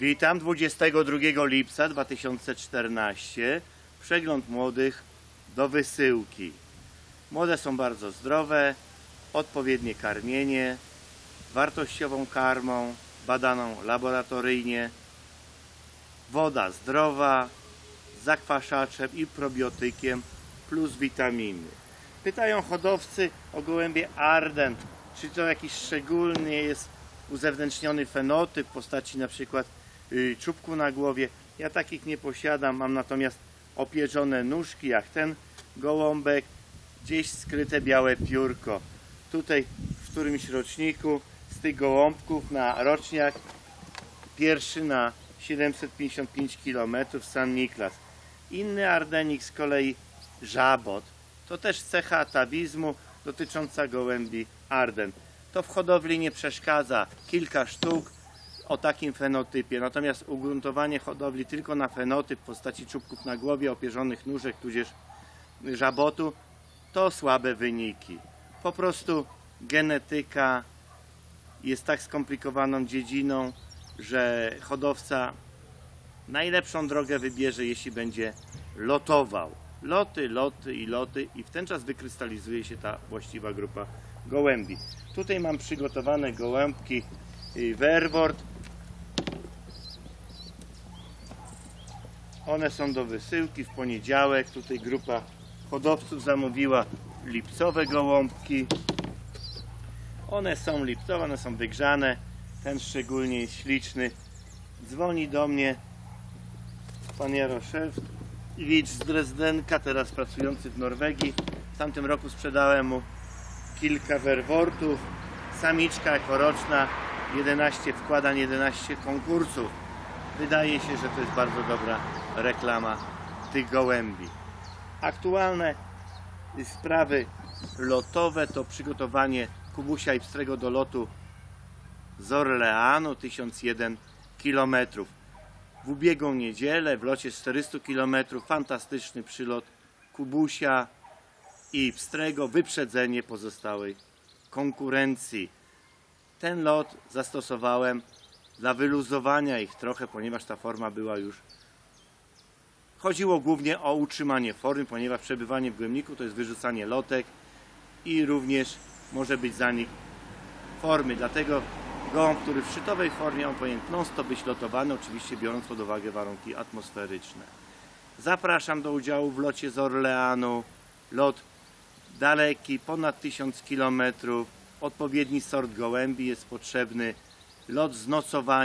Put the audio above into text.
Witam 22 lipca 2014. Przegląd młodych do wysyłki. Młode są bardzo zdrowe, odpowiednie karmienie, wartościową karmą, badaną laboratoryjnie, woda zdrowa, zakwaszaczem i probiotykiem plus witaminy. Pytają hodowcy o gołębie Arden, czy to jakiś szczególny jest uzewnętrzniony fenotyp w postaci na przykład czubku na głowie. Ja takich nie posiadam, mam natomiast opierzone nóżki jak ten gołąbek, gdzieś skryte białe piórko. Tutaj w którymś roczniku z tych gołąbków na roczniak pierwszy na 755 km San Niklas. Inny Ardenik z kolei żabot. To też cecha atawizmu dotycząca gołębi Arden. To w hodowli nie przeszkadza. Kilka sztuk o takim fenotypie. Natomiast ugruntowanie hodowli tylko na fenotyp w postaci czubków na głowie, opierzonych nóżek, tudzież żabotu, to słabe wyniki. Po prostu genetyka jest tak skomplikowaną dziedziną, że hodowca najlepszą drogę wybierze, jeśli będzie lotował. Loty, loty i loty i w ten czas wykrystalizuje się ta właściwa grupa gołębi. Tutaj mam przygotowane gołębki y, One są do wysyłki w poniedziałek. Tutaj grupa hodowców zamówiła lipcowe gołąbki. One są lipcowe, one są wygrzane. Ten szczególnie jest śliczny. Dzwoni do mnie pan Jaroszewicz z Dresdenka, teraz pracujący w Norwegii. W tamtym roku sprzedałem mu kilka werwortów. Samiczka jako roczna 11 wkładań, 11 konkursów. Wydaje się, że to jest bardzo dobra reklama tych gołębi. Aktualne sprawy lotowe to przygotowanie Kubusia i Pstrego do lotu z Orleanu 1001 km. W ubiegłą niedzielę w locie 400 km fantastyczny przylot Kubusia i Pstrego, wyprzedzenie pozostałej konkurencji. Ten lot zastosowałem dla wyluzowania ich trochę, ponieważ ta forma była już. Chodziło głównie o utrzymanie formy, ponieważ przebywanie w głębniku to jest wyrzucanie lotek i również może być zanik formy. Dlatego gołąb, który w szczytowej formie, on powinien non-stop być lotowany, oczywiście biorąc pod uwagę warunki atmosferyczne. Zapraszam do udziału w locie z Orleanu. Lot daleki, ponad 1000 km. Odpowiedni sort gołębi jest potrzebny. Lot z nocowaniem.